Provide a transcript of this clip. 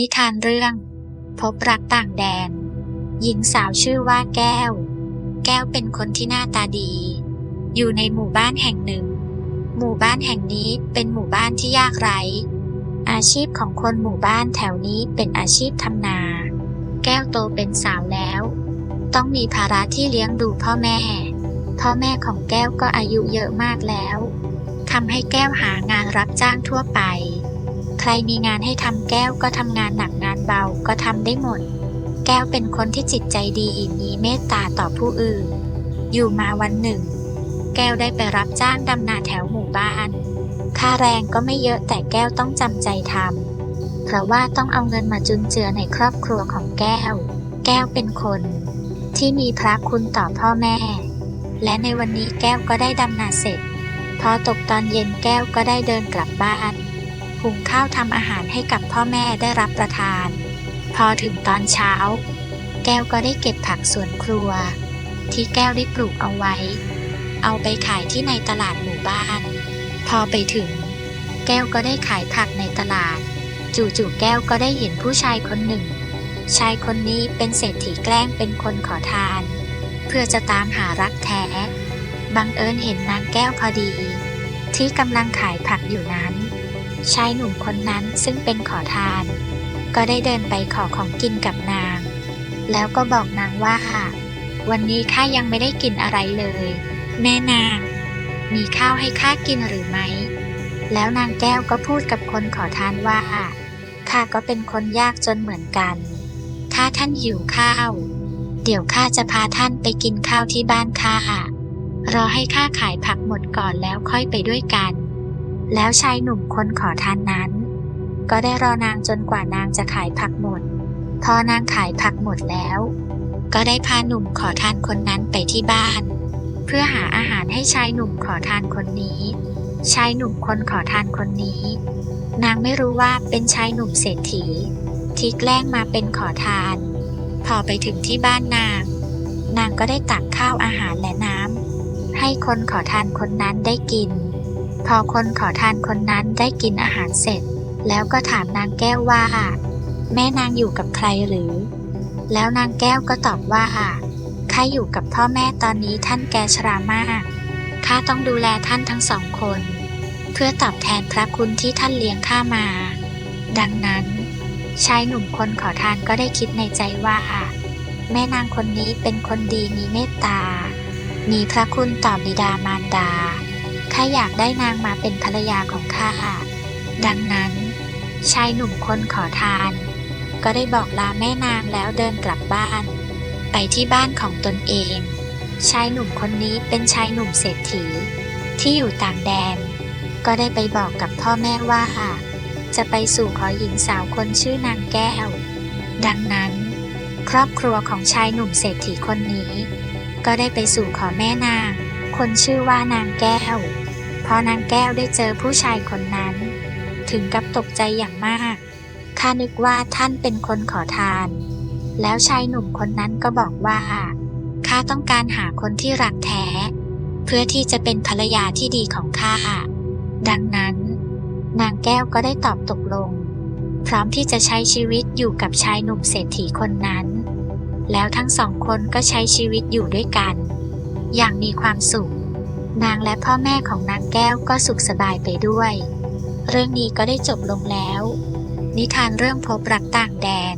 นิทานเรื่อง พบรักต่างแดน หญิงสาวชื่อว่าแก้ว แก้วเป็นคนที่หน้าตาดี อยู่ในหมู่บ้านแห่งหนึ่ง หมู่บ้านแห่งนี้เป็นหมู่บ้านที่ยากไร้ อาชีพของคนหมู่บ้านแถวนี้เป็นอาชีพทำนา แก้วโตเป็นสาวแล้ว ต้องมีภาระที่เลี้ยงดูพ่อแม่ พ่อแม่ของแก้วก็อายุเยอะมากแล้วทำให้แก้วหางานรับจ้างทั่วไป รมีงานให้ทำแก้วก็ทำงานหนักงานเบาก็ทำได้หมด แก้วเป็นคนที่จิตใจดีมีเมตตาต่อผู้อื่น อยู่มาวันหนึ่ง แก้วได้ไปรับจ้างดำนาแถวหมู่บ้านค่าแรงก็ไม่เยอะแต่แก้วต้องจำใจทำเพราะว่าต้องเอาเงินมาจุนเจือในครอบครัวของแก้ว แก้วเป็นคน ที่มีพระคุณต่อพ่อแม่ และในวันนี้แก้วก็ได้ดำนาเสร็จ พอตกตอนเย็นแก้วก็ได้เดินกลับบ้าน หุงข้าวทำอาหารให้กับพ่อแม่ได้รับประทาน พอถึงตอนเช้า แก้วก็ได้เก็บผักสวนครัว ที่แก้วได้ปลูกเอาไว้ เอาไปขายที่ในตลาดหมู่บ้าน พอไปถึง แก้วก็ได้ขายผักในตลาด จู่ๆแก้วก็ได้เห็นผู้ชายคนหนึ่ง ชายคนนี้เป็นเศรษฐีแกล้งเป็นคนขอทาน เพื่อจะตามหารักแท้บังเอิญเห็นนางแก้วพอดี ที่กำลังขายผักอยู่นั้น ชายหนุ่มคนนั้นซึ่งเป็นขอทาน ก็ได้เดินไปขอของกินกับนาง แล้วก็บอกนางว่าวันนี้ข้ายังไม่ได้กินอะไรเลย แม่นาง มีข้าวให้ข้ากินหรือไม่แล้วนางแก้วก็พูดกับคนขอทานว่าข้าก็เป็นคนยากจนเหมือนกัน ถ้าท่านหิวข้าว เดี๋ยวข้าจะพาท่านไปกินข้าวที่บ้านข้ารอให้ข้าขายผักหมดก่อนแล้วค่อยไปด้วยกัน แล้วชายหนุ่มคนขอทานนั้น ก็ได้รอนางจนกว่านางจะขายผักหมด พอนางขายผักหมดแล้ว ก็ได้พาหนุ่มขอทานคนนั้นไปที่บ้าน เพื่อหาอาหารให้ชายหนุ่มขอทานคนนี้ ชายหนุ่มคนขอทานคนนี้ นางไม่รู้ว่าเป็นชายหนุ่มเศรษฐี ที่แกล้งมาเป็นขอทาน พอไปถึงที่บ้านนาง นางก็ได้ตักข้าวอาหารและน้ำให้คนขอทานคนนั้นได้กิน พอคนขอทานคนนั้นได้กินอาหารเสร็จ แล้วก็ถามนางแก้วว่า แม่นางอยู่กับใครหรือ แล้วนางแก้วก็ตอบว่าข้าอยู่กับพ่อแม่ตอนนี้ท่านแกชรามากข้าต้องดูแลท่านทั้งสองคน เพื่อตอบแทนพระคุณที่ท่านเลี้ยงข้ามา ดังนั้นชายหนุ่มคนขอทานก็ได้คิดในใจว่าแม่นางคนนี้เป็นคนดีมีเมตตา มีพระคุณต่อบิดามารดา ข้าอยากได้นางมาเป็นภรรยาของข้า ดังนั้น ชายหนุ่มคนขอทาน ก็ได้บอกลาแม่นางแล้วเดินกลับบ้าน ไปที่บ้านของตนเอง ชายหนุ่มคนนี้เป็นชายหนุ่มเศรษฐี ที่อยู่ต่างแดน ก็ได้ไปบอกกับพ่อแม่ว่า จะไปสู่ขอหญิงสาวคนชื่อนางแก้ว ดังนั้น ครอบครัวของชายหนุ่มเศรษฐีคนนี้ ก็ได้ไปสู่ขอแม่นางคนชื่อว่านางแก้ว พอนางแก้วได้เจอผู้ชายคนนั้น ถึงกับตกใจอย่างมาก ข้านึกว่าท่านเป็นคนขอทาน แล้วชายหนุ่มคนนั้นก็บอกว่า ข้าต้องการหาคนที่รักแท้ เพื่อที่จะเป็นภรรยาที่ดีของข้า ดังนั้น นางแก้วก็ได้ตอบตกลง พร้อมที่จะใช้ชีวิตอยู่กับชายหนุ่มเศรษฐีคนนั้น แล้วทั้งสองคนก็ใช้ชีวิตอยู่ด้วยกัน อย่างมีความสุข นางและพ่อแม่ของนางแก้วก็สุขสบายไปด้วย เรื่องนี้ก็ได้จบลงแล้ว นิทานเรื่องพบรักต่างแดน